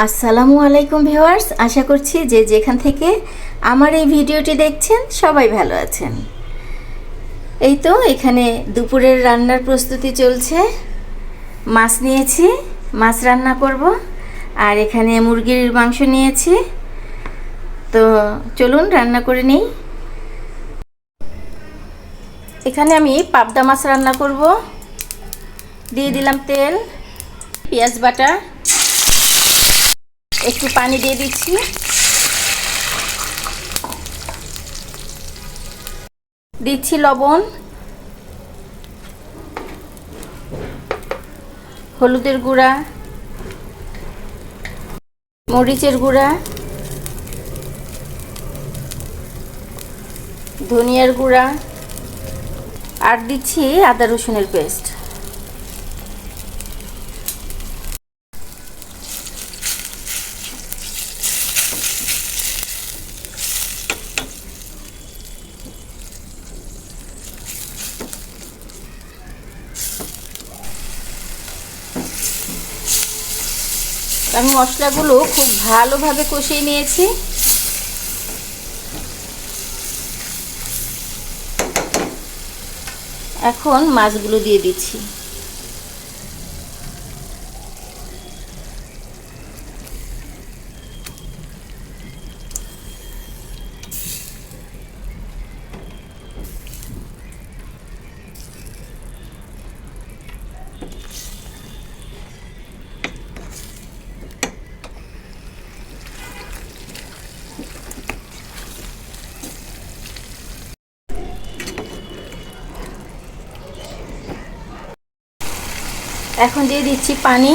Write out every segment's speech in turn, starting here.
আসসালামু আলাইকুম ভিউয়ার্স, আশা করছি যে যেখান থেকে আমার এই ভিডিওটি দেখছেন সবাই ভালো আছেন। এই তো এখানে দুপুরের রান্নার প্রস্তুতি চলছে। মাছ নিয়েছি, মাছ রান্না করব, আর এখানে মুরগির মাংস নিয়েছি। তো চলুন রান্না করে নিই। এখানে আমি পাবদা মাছ রান্না করব। দিয়ে দিলাম তেল, পেঁয়াজ বাটা একটু পানি দিয়ে দিচ্ছি। দিচ্ছি লবণ। হলুদের গুঁড়া। মরিচের গুঁড়া। ধনিয়ার গুঁড়া। আর দিচ্ছি আদা রসুনের পেস্ট। আমি মশলাগুলো খুব ভালোভাবে কষিয়ে নিয়েছি। এখন মাছগুলো দিয়ে দিচ্ছি। এখন দিয়ে দিচ্ছি পানি।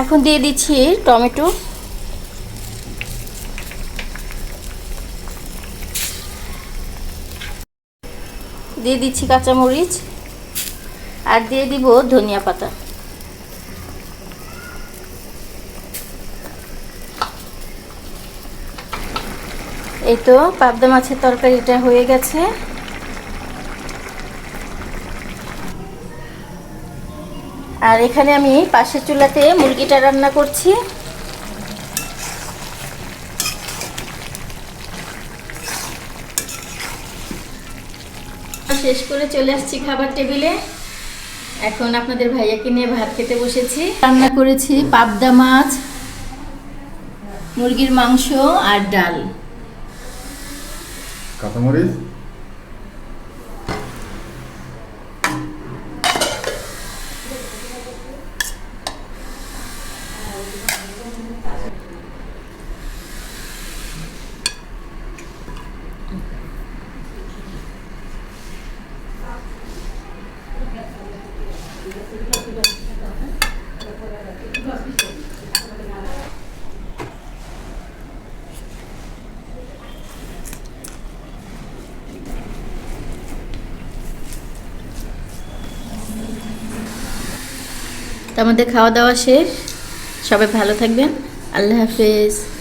এখন দিয়ে দিচ্ছি টমেটো। দিয়ে দিচ্ছি কাঁচামরিচ। আর দিয়ে দিব ধনিয়া পাতা। এই তো পাবদা মাছের তরকারিটা হয়ে গেছে। আর এখানে আমি পাশের চুলাতে মুরগিটা রান্না করছি। শেষ করে চলে আসছি খাবার টেবিলে। এখন আপনাদের ভাইয়াকে নিয়ে ভাত খেতে বসেছি। রান্না করেছি পাবদা মাছ, মুরগির মাংস আর ডাল। কাঁচামরিচ তো মধ্যে খাওয়া দাওয়া শেষ। সবাই ভালো থাকবেন। আল্লাহ হাফেজ।